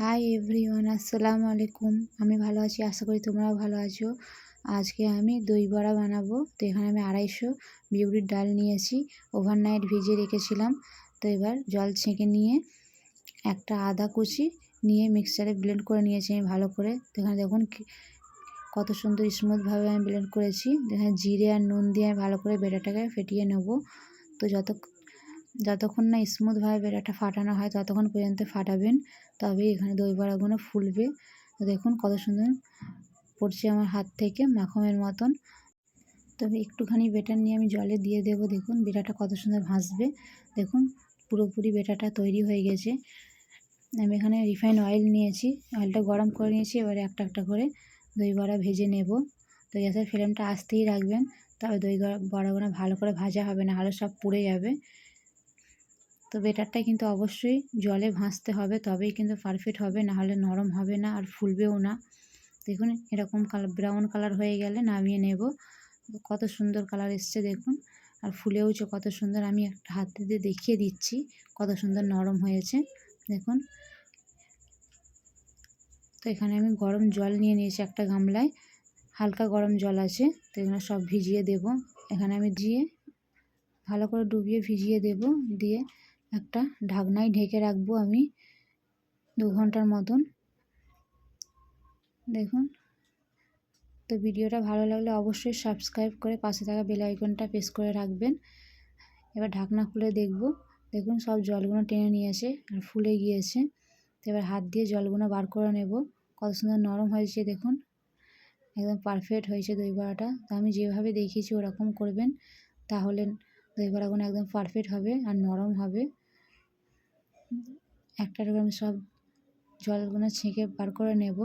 Hi everyone আসসালামু আলাইকুম আমি ভালো আছি, আশা করি তোমরাও ভালো আছো। আজকে আমি দই বড়া বানাবো। তো এখানে আমি আড়াইশো বিউলির ডাল নিয়েছি। ওভারনাইট ভিজিয়ে রেখেছিলাম। তো এবার জল ছেঁকে নিয়ে একটা আদা কুচি নিয়ে মিক্সারে ব্লেন্ড করে নিয়েছি আমি ভালো করে। তো এখানে দেখুন কত সুন্দর স্মুথভাবে আমি ব্লেন্ড করেছি। এখানে জিরে আর নুন দিয়ে আমি ভালো করে বেটাটাকে ফেটিয়ে নেব। তো যত যতক্ষণ না স্মুথভাবে বেটাটা ফাটানো হয়, ততক্ষণ পর্যন্ত ফাটাবেন। তবে এখানে দই বড়াগুলো ফুলবে। তো দেখুন কত সুন্দর পড়ছে আমার হাত থেকে মাখমের মতন। তবে একটুখানি বেটার নিয়ে আমি জলে দিয়ে দেব। দেখুন বেটাটা কত সুন্দর ভাসবে দেখুন পুরোপুরি বেটাটা তৈরি হয়ে গেছে। আমি এখানে রিফাইন অয়েল নিয়েছি। অয়েলটা গরম করে নিয়েছি। এবারে একটা একটা করে দই বড়া ভেজে নেব। তো গ্যাসের ফ্লেমটা আসতেই রাখবেন। তবে দই বড়াগুলো ভালো করে ভাজা হবে না হলে সব পুড়ে যাবে। তো বেটারটা কিন্তু অবশ্যই জলে ভাসতে হবে, তবেই কিন্তু পারফেক্ট হবে, নাহলে নরম হবে না আর ফুলবেও না। দেখুন, এরকম কালার ব্রাউন কালার হয়ে গেলে নামিয়ে নেব। কত সুন্দর কালার এসছে দেখুন। আর ফুলেওছে কত সুন্দর আমি একটা হাতে দিয়ে দেখিয়ে দিচ্ছি, কত সুন্দর নরম হয়েছে। দেখুন। তো এখানে আমি গরম জল নিয়ে নিয়েছি একটা গামলায়। হালকা গরম জল আছে, তো এখানে সব ভিজিয়ে দেব। এখানে আমি দিয়ে ভালো করে ডুবিয়ে ভিজিয়ে দেব, দিয়ে একটা ঢাকনায় ঢেকে রাখব আমি দু ঘণ্টার মতন। দেখুন, তো ভিডিওটা ভালো লাগলে অবশ্যই সাবস্ক্রাইব করে পাশে থাকা বেল আইকনটা প্রেস করে রাখবেন। এবার ঢাকনা খুলে দেখব। দেখুন, সব জলগুলো টেনে নিয়েছে আর ফুলে গিয়েছে। তো এবার হাত দিয়ে জলগুলো বার করে নেব। কত সুন্দর নরম হয়েছে, দেখুন। একদম পারফেক্ট হয়েছে দই বড়াটা। তো আমি যেভাবে দেখিয়েছি ওরকম করবেন। তাহলে দই বড়াগুলো একদম পারফেক্ট হবে আর নরম হবে। একটা আমি সব জলগুলো ছেঁকে বার করে নেব,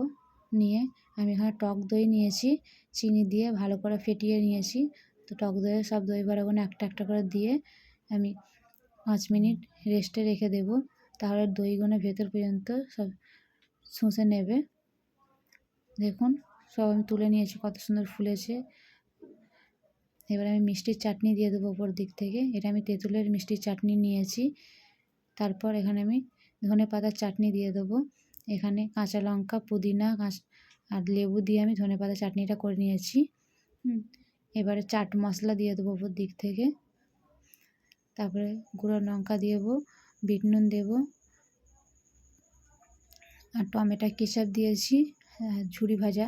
নিয়ে আমি এখানে টক দই নিয়েছি, চিনি দিয়ে ভালো করে ফেটিয়ে নিয়েছি। তো টক দইয়ে সব দই বড়াগুলো একটা একটা করে দিয়ে আমি পাঁচ মিনিট রেস্টে রেখে দেব। তাহলে দইগুলো ভেতর পর্যন্ত সব শুষে নেবে। দেখুন, সব আমি তুলে নিয়েছি, কত সুন্দর ফুলেছে। এবার আমি মিষ্টির চাটনি দিয়ে দেবো ওপর দিক থেকে। এটা আমি তেঁতুলের মিষ্টির চাটনি নিয়েছি। তারপর এখানে আমি ধনে পাতার চাটনি দিয়ে দেবো। এখানে কাঁচা লঙ্কা, পুদিনা আর লেবু দিয়ে আমি ধনে পাতা চাটনিটা করে নিয়েছি। এবারে চাট মশলা দিয়ে দেবো ওপর দিক থেকে। তারপরে গুঁড়ো লঙ্কা দেবো, বিট নুন দেবো, আর টমেটো কেচাপ দিয়েছি ঝুড়ি ভাজা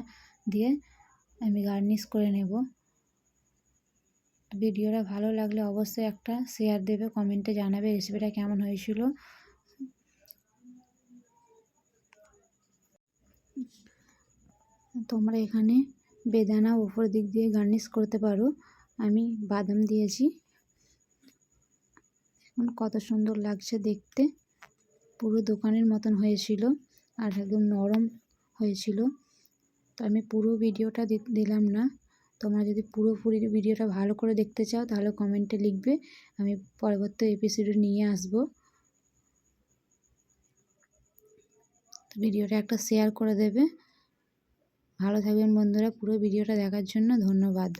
দিয়ে আমি গার্নিশ করে নেব। ভিডিওটা ভালো লাগলে অবশ্যই একটা শেয়ার দেবে কমেন্টে জানাবে রেসিপিটা কেমন হয়েছিল। তোমরা এখানে বেদানা উপর দিক দিয়ে গার্নিশ করতে পারো। আমি বাদাম দিয়েছি। এখন কত সুন্দর লাগছে দেখতে। পুরো দোকানের মতন হয়েছিল আর একদম নরম হয়েছিল। তো আমি পুরো ভিডিওটা দিলাম না। তোমরা যদি পুরোপুরি ভিডিওটা ভালো করে দেখতে চাও, তাহলে কমেন্টে লিখবে। আমি পরবর্তী এপিসোডে নিয়ে আসব। ভিডিওটা একটা শেয়ার করে দেবে। ভালো থাকবেন বন্ধুরা, পুরো ভিডিওটা দেখার জন্য ধন্যবাদ।